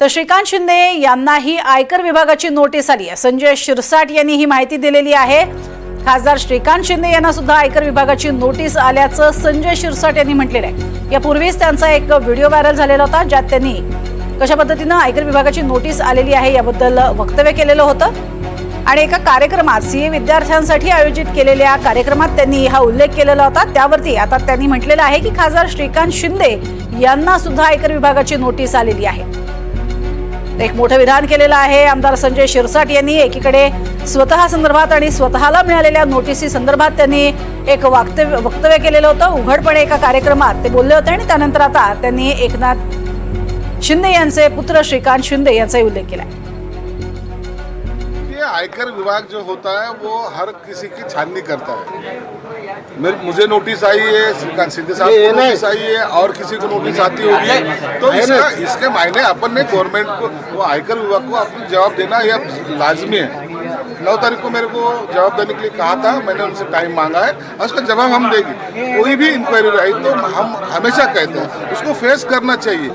तर श्रीकांत शिंदे यांनाही आयकर विभागाची नोटीस आली आहे. संजय शिरसाट यांनी ही माहिती दिलेली आहे. खासदार श्रीकांत शिंदे यांना सुद्धा आयकर विभागाची नोटीस आल्याचं संजय शिरसाट यांनी म्हटलेलं आहे. यापूर्वीच त्यांचा एक व्हिडिओ व्हायरल झालेला होता ज्यात त्यांनी कशा पद्धतीनं आयकर विभागाची नोटीस आलेली आहे याबद्दल वक्तव्य केलेलं होतं. आणि एका कार्यक्रमात सीए विद्यार्थ्यांसाठी आयोजित केलेल्या कार्यक्रमात त्यांनी हा उल्लेख केलेला होता. त्यावरती आता त्यांनी म्हटलेलं आहे की खासदार श्रीकांत शिंदे यांना सुद्धा आयकर विभागाची नोटीस आलेली आहे. एक मोठं विधान केलेलं आहे. आमदार संजय शिरसाट यांनी एकीकडे स्वतः संदर्भात आणि स्वतःला मिळालेल्या नोटिसी संदर्भात त्यांनी एक वक्तव्य वक्तव्य केलेलं होतं. उघडपणे एका कार्यक्रमात ते बोलले होते आणि त्यानंतर आता त्यांनी एकनाथ शिंदे यांचे पुत्र श्रीकांत शिंदे यांचाही उल्लेख केला आहे आयकर विभाग जो होता है वो हर किसी की छाननी करता है। मेरे मुझे नोटिस आई है श्रीकांत सिंधे साहब को नोटिस आई है और किसी को नोटिस आती होगी। तो इसका इसके मायने अपन ने गवर्नमेंट को वो आयकर विभाग को अपनी जवाब देना यह लाजमी है। नौ तारीख को मेरे को जवाब देने के लिए कहा था मैंने उनसे टाइम मांगा है और उसका जवाब हम देंगे। कोई भी इंक्वायरी आई तो हम हमेशा कहते हैं उसको फेस करना चाहिए।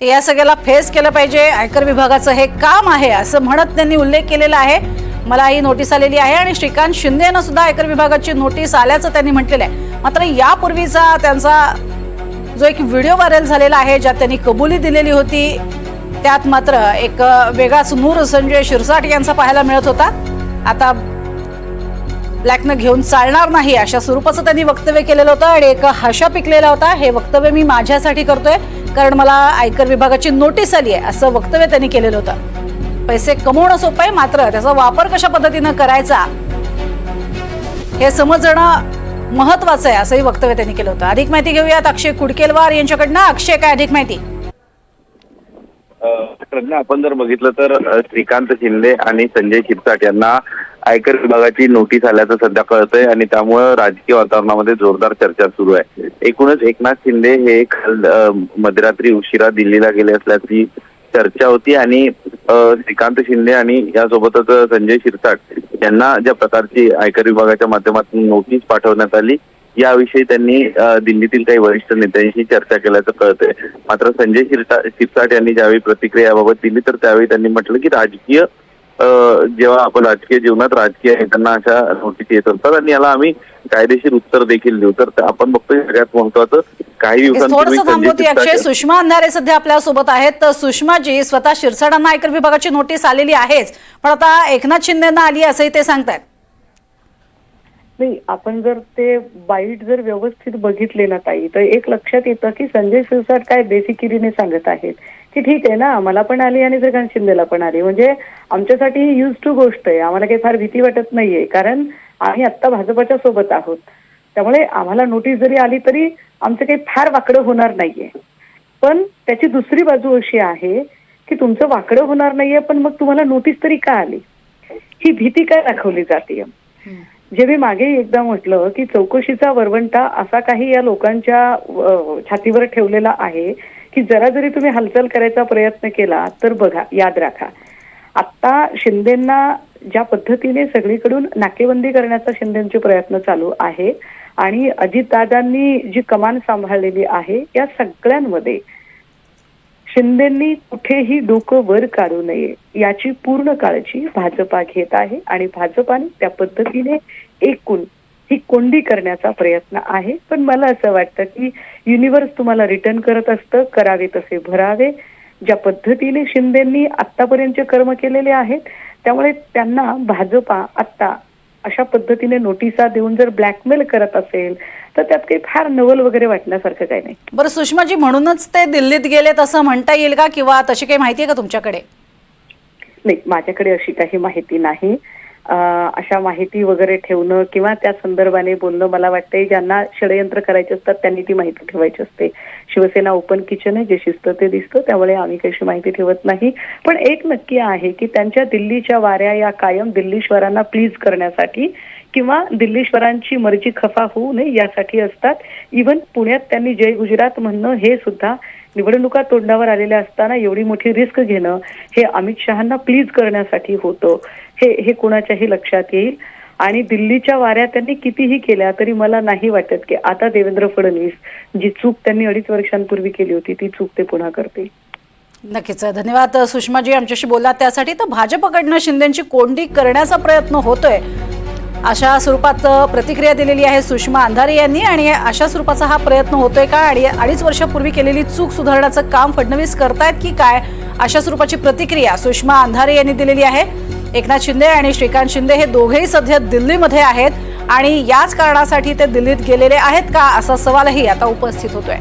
ते या सगळ्याला फेस केलं पाहिजे. आयकर विभागाचं हे काम आहे असं म्हणत त्यांनी उल्लेख केलेला आहे. मला ही नोटीस आलेली आहे आणि श्रीकांत शिंदे यांना सुद्धा आयकर विभागाची नोटीस आल्याचं त्यांनी म्हटलेलं आहे. मात्र यापूर्वीचा त्यांचा जो एक व्हिडिओ व्हायरल झालेला आहे ज्यात त्यांनी कबुली दिलेली होती त्यात मात्र एक वेगळाच नूर संजय शिरसाट यांचा पाहायला मिळत होता. आता ब्लॅकनं घेऊन चालणार नाही अशा स्वरूपाचं त्यांनी वक्तव्य केलेलं होतं आणि एक हशा पिकलेला होता. हे वक्तव्य मी माझ्यासाठी करतोय. कारण मला आयकर विभागाची नोटीस आली आहे असं वक्तव्य त्यांनी केलेलं होतं. पैसे कमवणं सोपं आहे मात्र त्याचा वापर कशा पद्धतीनं करायचा हे समजणं महत्वाचं आहे असंही वक्तव्य त्यांनी केलं होतं. अधिक माहिती घेऊयात अक्षय कुडकेलवार यांच्याकडनं. अक्षय काय अधिक माहिती? प्रज्ञा आपण जर बघितलं तर श्रीकांत शिंदे आणि संजय शिरसाट यांना आयकर विभागाची नोटीस आल्याचं सध्या कळतंय आणि त्यामुळे राजकीय वातावरणामध्ये जोरदार चर्चा सुरू आहे. एकूणच एकनाथ शिंदे हे काल मध्यरात्री उशिरा दिल्लीला गेले असल्याची चर्चा होती आणि श्रीकांत शिंदे आणि यासोबतच संजय शिरसाट यांना ज्या प्रकारची आयकर विभागाच्या माध्यमातून नोटीस पाठवण्यात आली याविषयी त्यांनी दिल्लीतील काही वरिष्ठ नेत्यांशी चर्चा केल्याचं कळतंय. मात्र संजय शिरसाट यांनी ज्यावेळी प्रतिक्रिया याबाबत दिली तर त्यावेळी त्यांनी म्हटलं की राजकीय जेव्हा आपण राजकीय जीवनात राजकीय नेत्यांना अशा नोटीस येत असतात आणि याला आम्ही कायदेशीर उत्तर देखील देऊ. तर आपण बघतोय सगळ्यात महत्वाचं काही दिवसांपूर्वी अक्षय. सुषमा अंधारे सध्या आपल्यासोबत आहेत. तर सुषमाजी स्वतः शिरसाडांना आयकर विभागाची नोटीस आलेली आहेच. पण आता एकनाथ शिंदेना आली असंही ते सांगतायत. नाही आपण जर ते बाईट जर व्यवस्थित बघितले ना ताई तर एक लक्षात येतं की संजय शिरसाट काय बेसिकिरीने सांगत आहेत. की ठीक आहे ना मला पण आली आणि श्रीकांत शिंदेला पण आली. म्हणजे आमच्यासाठी ही यूज टू गोष्ट आहे. आम्हाला काही फार भीती वाटत नाहीये. कारण आम्ही आत्ता भाजपच्या सोबत आहोत. त्यामुळे आम्हाला नोटीस जरी आली तरी आमचं काही फार वाकडं होणार नाहीये. पण त्याची दुसरी बाजू अशी आहे की तुमचं वाकडं होणार नाहीये पण मग तुम्हाला नोटीस तरी का आली? ही भीती काय दाखवली जाते जे मी मागे एकदा म्हटलं की चौकशीचा वरवंटा असा काही या लोकांच्या छातीवर ठेवलेला आहे की जरा जरी तुम्ही हालचाल करायचा प्रयत्न केला तर बघा याद राखा. आता शिंदेना ज्या पद्धतीने सगळीकडून नाकेबंदी करण्याचा शिंदेचे प्रयत्न चालू आहे आणि अजितदादांनी जी कमान सांभाळलेली आहे या सगळ्यांमध्ये शिंदेंनी कुठेही डोकं वर काढू नये याची पूर्ण काळजी भाजपा घेत आहे आणि भाजपाने त्या पद्धतीने एकूण ही कोंडी करण्याचा प्रयत्न आहे. पण मला असं वाटतं की युनिव्हर्स तुम्हाला रिटर्न करत असतं करावे तसे भरावे. ज्या पद्धतीने शिंदेंनी आतापर्यंतचे कर्म केलेले आहेत त्यामुळे त्यांना भाजपा आत्ता अशा पद्धतीने नोटिसा देऊन जर ब्लॅकमेल करत असेल तर त्यात काही फार नवल वगैरे वाटण्यासारखं काही नाही. बरं सुषमाजी म्हणूनच ते दिल्लीत गेलेत असं म्हणता येईल का? किंवा तशी काही माहिती आहे का तुमच्याकडे? नाही माझ्याकडे अशी काही माहिती नाही. अशा माहिती वगैरे ठेवणं किंवा त्या संदर्भाने बोलणं मला वाटतंय ज्यांना षडयंत्र करायचे असतात त्यांनी ती माहिती ठेवायची असते. शिवसेना ओपन किचन आहे जे शिस्त ते दिसतं त्यामुळे आम्ही कशी माहिती ठेवत नाही. पण एक नक्की आहे की त्यांच्या दिल्लीच्या वाऱ्या या कायम दिल्लीश्वरांना प्लीज करण्यासाठी किंवा दिल्लीश्वरांची मर्जी खफा होऊ नये यासाठी असतात. इव्हन पुण्यात त्यांनी जय गुजरात म्हणणं हे सुद्धा निवडणुका तोंडावर आलेल्या असताना एवढी मोठी रिस्क घेणं हे अमित शहाना प्लीज करण्यासाठी होतं. हे हे कोणाच्याही लक्षात येईल. आणि दिल्लीच्या वाऱ्या त्यांनी कितीही केल्या तरी मला नाही वाटत की आता देवेंद्र फडणवीस जी चूक त्यांनी अडीच वर्षांपूर्वी केली होती ती चूक ते पुन्हा करतील. नक्कीच. धन्यवाद सुषमाजी आमच्याशी बोला त्यासाठी तर भाजपकडनं शिंदेची कोंडी करण्याचा प्रयत्न होतोय. अशा स्वरूपात प्रतिक्रिया दिलेली आहे सुषमा अंधारे यांनी आणि अशा स्वरूपाचा हा प्रयत्न होतोय का? आणि अडीच वर्षापूर्वी केलेली चूक सुधारण्याचं काम फडणवीस करतायत की काय? अशा स्वरूपाची प्रतिक्रिया सुषमा अंधारे यांनी दिलेली आहे. एकनाथ शिंदे आणि श्रीकांत शिंदे हे दोघेही सध्या दिल्लीमध्ये आहेत आणि याच कारणासाठी ते दिल्लीत गेलेले आहेत का? असा सवालही आता उपस्थित होतोय.